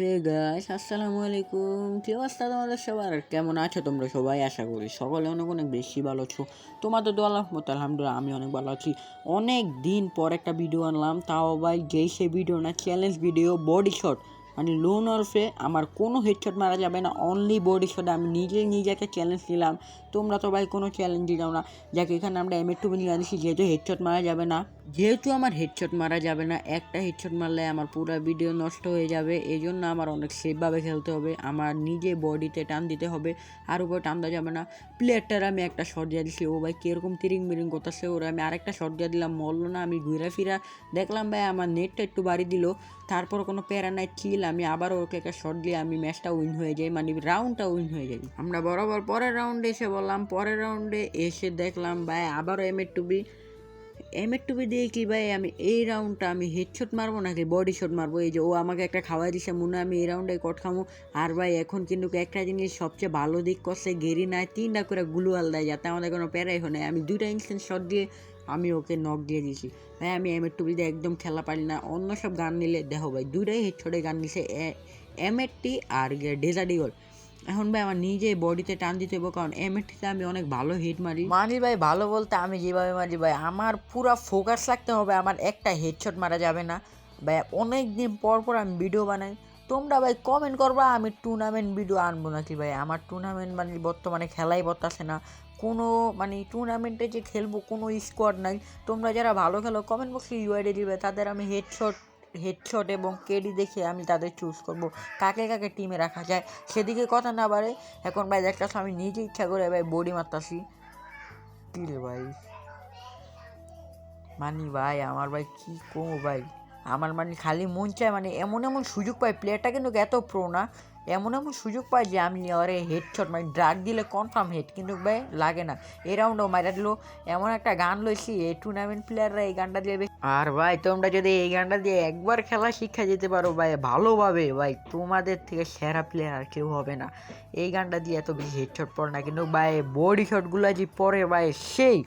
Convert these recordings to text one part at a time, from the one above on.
Hey guys আসসালামু আলাইকুম। কি অবস্থা তোমাদের সবার? কেমন আছো তোমরা সবাই? আশা করি সকলে অনেক অনেক বেশি ভালো আছো। তোমাদের তো আল্লাহ মতো আলহামদুলিল্লাহ আমি অনেক ভালো আছি। অনেক দিন পর একটা ভিডিও আনলাম, তাও ভাই যেই সে ভিডিও না চ্যালেঞ্জ ভিডিও বডি শট মানে লোন অর্ফে আমার কোনো হেডশট মারা যাবে না অনলি বডি শটে আমি নিজেই নিজেকে চ্যালেঞ্জ নিলাম। তোমরা তো ভাই কোনো চ্যালেঞ্জ দিলাম না। যাকে, এখানে আমরা এম টু নিয়ে আনিছি, যেহেতু হেডশট মারা যাবে না। যেহেতু আমার হেডশট মারা যাবে না, একটা হেডশট মারলে আমার পুরো ভিডিও নষ্ট হয়ে যাবে। এই জন্য আমার অনেক সেফভাবে খেলতে হবে। আমার নিজে বডিতে টান দিতে হবে, আর উপরে টান দেওয়া যাবে না। প্লেয়ারটার আমি একটা শট দিয়ে দিছি। ও ভাই কীরকম তিরিং মিরিং করতেছে ওরা। আমি আরেকটা শট দিয়ে দিলাম, মরলো না। আমি ঘুরে ফিরা দেখলাম ভাই, আমার নেটটা একটু বাড়ি দিল। তারপর কোনো প্যারা নাই চিল আমি আবার ওকে একটা শট দিয়ে আমি ম্যাচটা উইন হয়ে যাই মানে রাউন্ডটা উইন হয়ে যাই। আমরা বরাবর পরের রাউন্ডে এসে বললাম, পরের রাউন্ডে এসে দেখলাম, ভাই, আবারও এম এর টুবি এম এর টুবি দিয়ে কি, ভাই, আমি এই রাউন্ডটা আমি হেডশট মারবো নাকি বডি শট মারবো? এই যে ও আমাকে একটা খাওয়াই দিছে, মনে আমি এই রাউন্ডে কট খামো। আর ভাই, এখন কিন্তু একটা জিনিস সবচেয়ে ভালো দিক করছে গেরি নাই, তিনটা করে গুলুয়াল দেয়, যাতে আমাদের কোনো প্যারাই হয় আমি দুইটা ইনস্ট্যান্ট শট দিয়ে আমি ওকে নক দিয়ে দিয়েছি। ভাই, আমি এম এর দিয়ে একদম খেলা পারি না। অন্য সব গান নিলে দেখো ভাই, দুইটাই হেডশটে গান নিছে এম এর টি আর ডেজার্ট ইগল এখন ভাই, আমার নিজে বডিতে টান দিতে হবে কারণ এম এটিতে আমি অনেক ভালো হিট মারি। মানি ভাই, ভালো বলতে আমি যেভাবে মারি ভাই, আমার পুরো ফোকাস রাখতে হবে, আমার একটা হেডশট মারা যাবে না। ভাই অনেক দিন পর পর আমি ভিডিও বানাই। তোমরা ভাই কমেন্ট করবা, আমি টুর্নামেন্ট ভিডিও আনব নাকি ভাই? আমার টুর্নামেন্ট মানে বর্তমানে খেলাই পড়তেছে না। কোনো মানে টুর্নামেন্টে যে খেলব, কোনো স্কোয়াড নাই। তোমরা যারা ভালো খেলো কমেন্ট বক্সে ইউআইডি দিবে। তাদের আমি হেডশট হেডশট এবং কেডি দেখে আমি তাদের চুজ করব। কাকে কাকে টিমে রাখা যায়, সেদিকে কথা না বাড়ে এখন ভাই দেখতেছ, আমি নিজে ইচ্ছা করে ভাই বডি মারতাছি। কি রে ভাই? মানি ভাই, আমার ভাই কী কমো ভাই? আমার মানে খালি মন চায় মানে এমন এমন সুযোগ পাই প্লেয়ারটা কিন্তু এত প্রো না, এমন এমন সুযোগ পাই যে আমি আরে হেডশট মানে ড্রাগ দিলে কনফার্ম হেড কিন্তু ভাই লাগে না। এই রাউন্ডও মারা দিল, এমন একটা গান লইছি, এই টুর্নামেন্ট প্লেয়াররা এই গানটা দিয়ে আর ভাই তোমরা যদি এই গানটা দিয়ে একবার খেলা শিক্ষা যেতে পারো ভাই, ভালোভাবে ভাই, তোমাদের থেকে সেরা প্লেয়ার আর কেউ হবে না। এই গানটা দিয়ে এত বেশি হেডশট পড়ে না, কিন্তু ভাই বডি শটগুলো যে পরে ভাই, সেই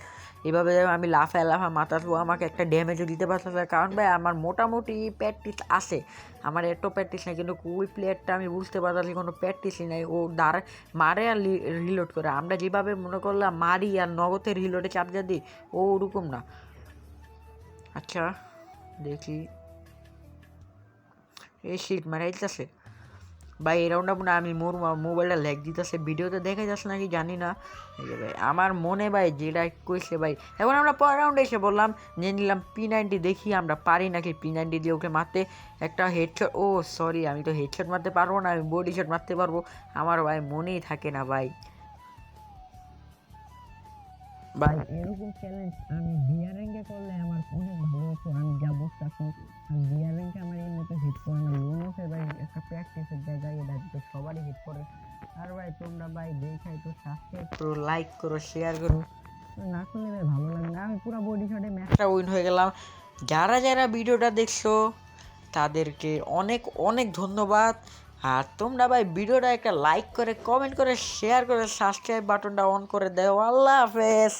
এভাবে আমি লাফায় লাফা মাথাতো আমাকে একটা ড্যামেজও দিতে পারতেছে কারণ ভাই, আমার মোটামুটি প্র্যাকটিস আছে। আমার এত প্র্যাকটিস নেই, কিন্তু ওই প্লেয়ারটা আমি বুঝতে পারতাছি, কোনো প্র্যাকটিসই নেই। ও দাঁড়, মারে আর রিলোড করে। আমরা যেভাবে মনে করলাম মারি আর নগদে রিলোডে চাপ যা দিই, ও ওরকম না। আচ্ছা দেখি। এই শিট মারাইতেছে ভাই, এই রাউন্ডটা মনে আমি মোর মোবাইলটা ল্যাগ দিতেছে ভিডিওতে দেখা যাচ্ছে নাকি জানি না। ভাই, আমার মনে ভাই যেটা কইছে ভাই, এখন আমরা পরের রাউন্ডে এসে বললাম, নিয়ে নিলাম পি নাইনটি দেখি আমরা পারি নাকি পি নাইনটি দিয়ে ওকে মারতে। একটা হেডশট ও সরি আমি তো হেডশট মারতে পারব না, আমি বডি শট মারতে পারব। আমার ভাই মনেই থাকে না ভাই। ভাই, এরকম চ্যালেঞ্জ আমি বিয়ার র্যাঙ্কে করলে আমার অনেক ভালো হতো আমি যা বুঝতেছি বিয়ার র্যাঙ্কে আমার এমনিতে হিট করে না লোন ভাই একটা প্র্যাকটিসের তো সবারই হিট করে। আর ভাই তোমরা ভাই দেখাই তো সাবস্ক্রাইব করো লাইক করো শেয়ার করো। না করলে ভাই ভালো লাগে না। আমি পুরো বডি শটে ম্যাচটা উইন হয়ে গেলাম। যারা যারা ভিডিওটা দেখছ তাদেরকে অনেক অনেক ধন্যবাদ। আর তোমরা ভাই ভিডিওটা একটা লাইক করে কমেন্ট করে শেয়ার করে সাবস্ক্রাইব বাটনটা অন করে দাও। আল্লাহ হাফেজ।